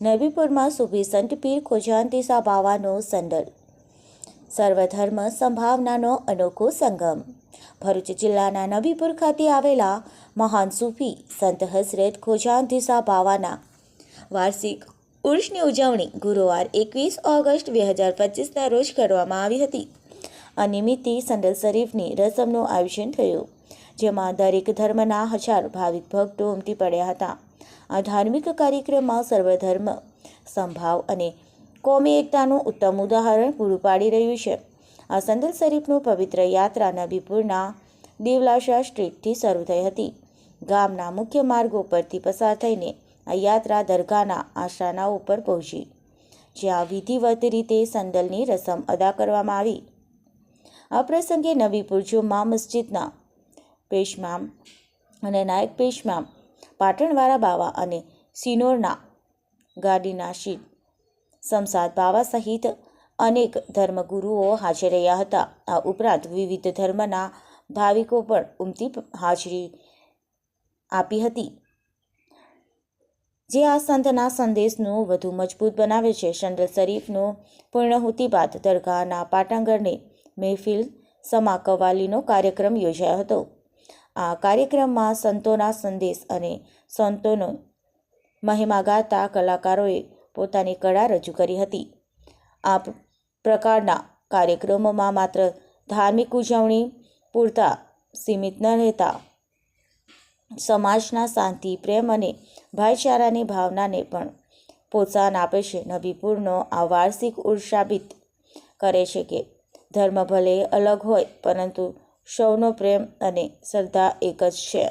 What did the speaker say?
નબીપુરમાં સુભી સંત પીર ખોજાંતીસા બાવાનો સંડલ. સર્વધર્મ સંભાવનાનો અનોખો સંગમ. ભરૂચ જિલ્લાના નબીપુર ખાતે આવેલા મહાન સૂફી સંત હઝરત ખોજાંતિસા બાવાના વાર્ષિક ઉર્ષની ઉજવણી ગુરુવાર એકવીસ ઓગસ્ટ બે હજાર પચીસના રોજ કરવામાં આવી હતી. આ નિમિત્તે સંડલ શરીફની રસમનું આયોજન થયું, જેમાં દરેક ધર્મના હજાર ભાવિક ભક્તો ઉમટી પડ્યા હતા. આ ધાર્મિક કાર્યક્રમમાં સર્વધર્મ, સંભાવ અને કોમી એકતાનું ઉત્તમ ઉદાહરણ પૂરું પાડી રહ્યું છે. આ સંદલ શરીફનું પવિત્ર યાત્રા નબીપુરના દેવલાશા સ્ટ્રીટથી શરૂ થઈ હતી. ગામના મુખ્ય માર્ગો પરથી પસાર થઈને આ યાત્રા દરગાહના આશાના ઉપર પહોંચી, જ્યાં વિધિવત રીતે સંદલની રસમ અદા કરવામાં આવી. આ પ્રસંગે નબીપુર જુમ્મા મસ્જિદના પેશમામ અને નાયક પેશમામ પાટણવાળા બાવા અને સિનોરના ગાડીના શીત સમસાદ બાવા સહિત અનેક ધર્મગુરુઓ હાજર રહ્યા હતા. આ ઉપરાંત વિવિધ ધર્મના ભાવિકો પણ ઉમટી હાજરી આપી હતી. જે આ સંતના સંદેશનું વધુ મજબૂત બનાવે છે. શંડલ શરીફનો પૂર્ણહુતિ બાદ દરગાહના પાટાંગણને મહેફિલ સમા કવાલીનો કાર્યક્રમ યોજાયો હતો. આ કાર્યક્રમમાં સંતોના સંદેશ અને સંતોનો મહિમા ગાતા કલાકારોએ પોતાની કળા રજૂ કરી હતી. આ પ્રકારના કાર્યક્રમોમાં માત્ર ધાર્મિક ઉજવણી પૂરતા સીમિત ન રહેતા, સમાજના શાંતિ, પ્રેમ અને ભાઈચારાની ભાવનાને પણ પ્રોત્સાહન આપે છે. નબીપુરનો આ વાર્ષિક ઉર્ષાબિત કરે છે કે ધર્મ ભલે અલગ હોય, પરંતુ સૌનો પ્રેમ અને શ્રદ્ધા એક જ છે.